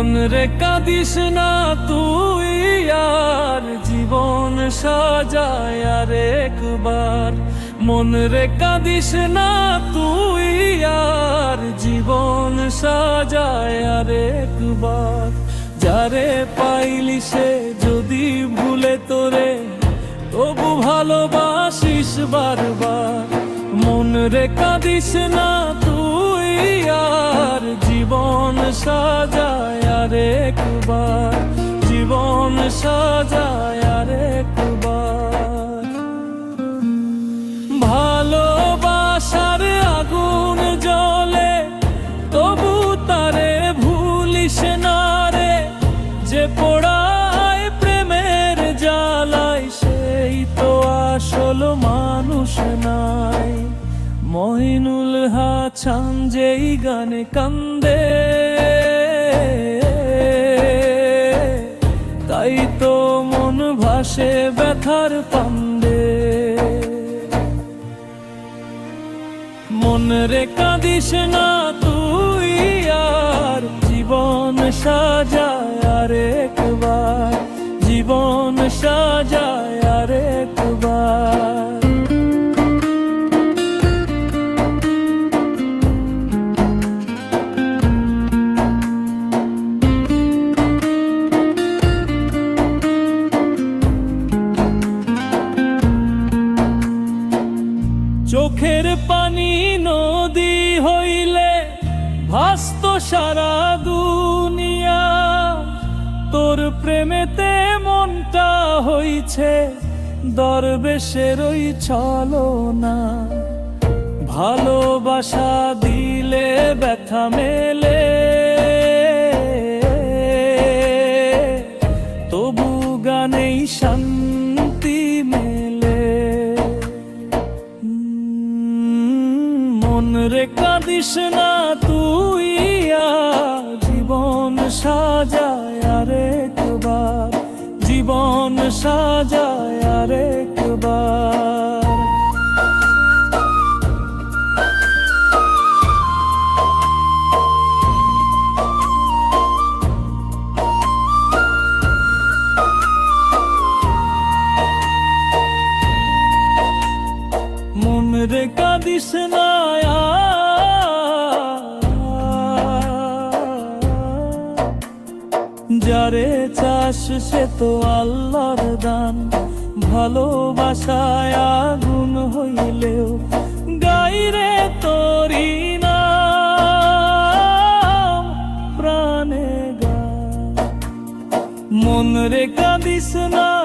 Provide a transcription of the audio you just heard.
মন রে কাঁদিস না তুই আর, জীবন সাজায় আর একবার মন রে কাঁদিস না তুই আর, জীবন সাজায় আর একবার যারে পাইলি সে যদি ভুলে তোরে, তবু ভালোবাসিস বারবার। মন রে কাঁদিস না তুই আর জীবন সাজায় আর একবার। জীবন সাজায় আর একবার। ভালোবাসার আগুন জ্বলে, তবু তারে ভুলিস না রে। যে পোড়ায় প্রেমের জ্বালায়, সেই তো আসল মানুষ নাই। মহিনুল হাছান যেই গানে কান্দে, তাই তো মন ভাসে ব্যথার পান্দে। মন রে কাঁদিস না তুই আর, জীবন সাজায় আর একবার জীবন সাজায় চোখের পানি নদী হইলে ভাস্ত সারা দুনিয়া। তোর প্রেমেতে মনটা হইছে দরবেশের ওই চলো না ভালোবাসা দিলে ব্যথা মেলে কাঁদিস না তুই জীবন সাজায় আর একবার জীবন সাজায় আর একবার মন রে কাঁদিস না যারে চাষ সে তো আল্লাহর দান। ভালোবাসায় আগুন হইলেও গাইরে তোরি প্রাণে গা। মন রে কাঁদিস না।